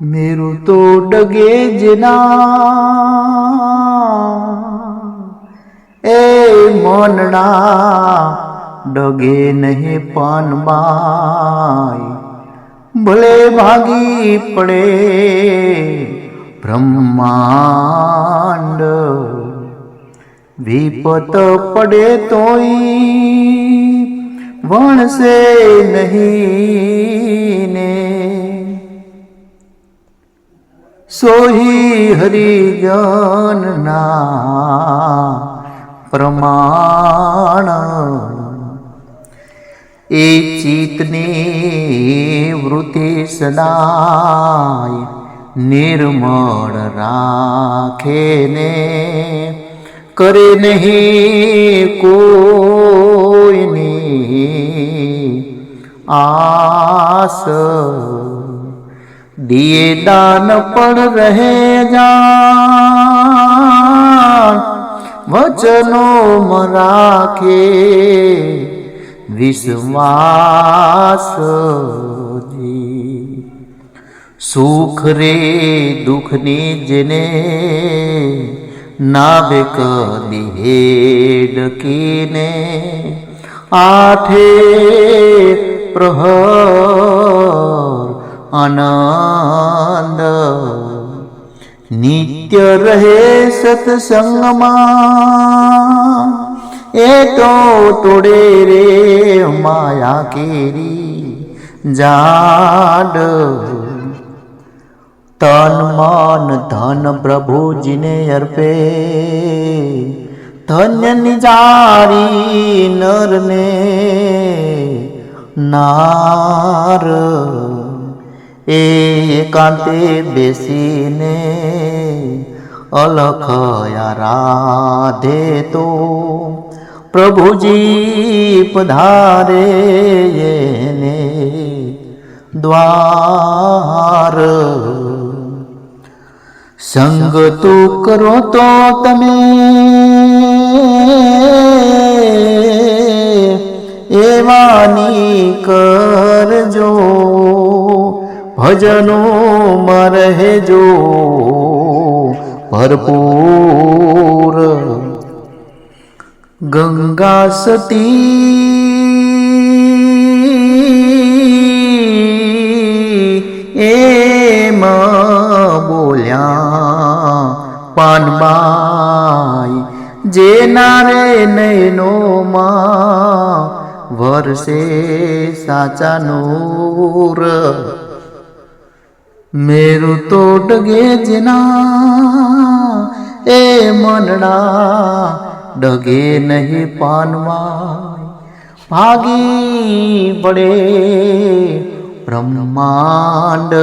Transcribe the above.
મેરું તો ડગે જના એ મનડા ડગે નહીં પાનબાઈ ભલે ભાગી પડે બ્રહ્માંડ વિપત પડે તોય વણશે નહીં ને સોહી હરિજનના પ્રમાણ. એ ચિતની વૃત્તિ સદાય નિર્મળ રાખે ને કરે નહીં કોઈની આસ. दिए दान पर रहे जान वचनों मराखे विश्वास સુખ રે, દુઃખની જેને નાભ કદી હેડકીને આઠે પ્રહર આનંદ. નિત્ય રહે સત્સંગમાં. એ તો તોડે રે માયા કેરી જાડ. તન મન ધન પ્રભુજીને અર્પે. ધન્ય નિજારી નરને. નાર. એકાંતે બેસીને અલખ રાધે તો પ્રભુજી પધારે એને દ્વાર સંગ તો કરો તો તમે એવાની કરજો ભજનો રહેજો. ભરપૂર. ગંગા સતી. એમાં બોલ્યા, પાનબાઈ જે નારે નૈનો માં વરસે સાચા નૂર. મેરું તો ડગે જેના એ મનડા ડગે નહીં પાનવા ભાગી પડે બ્રહ્માંડ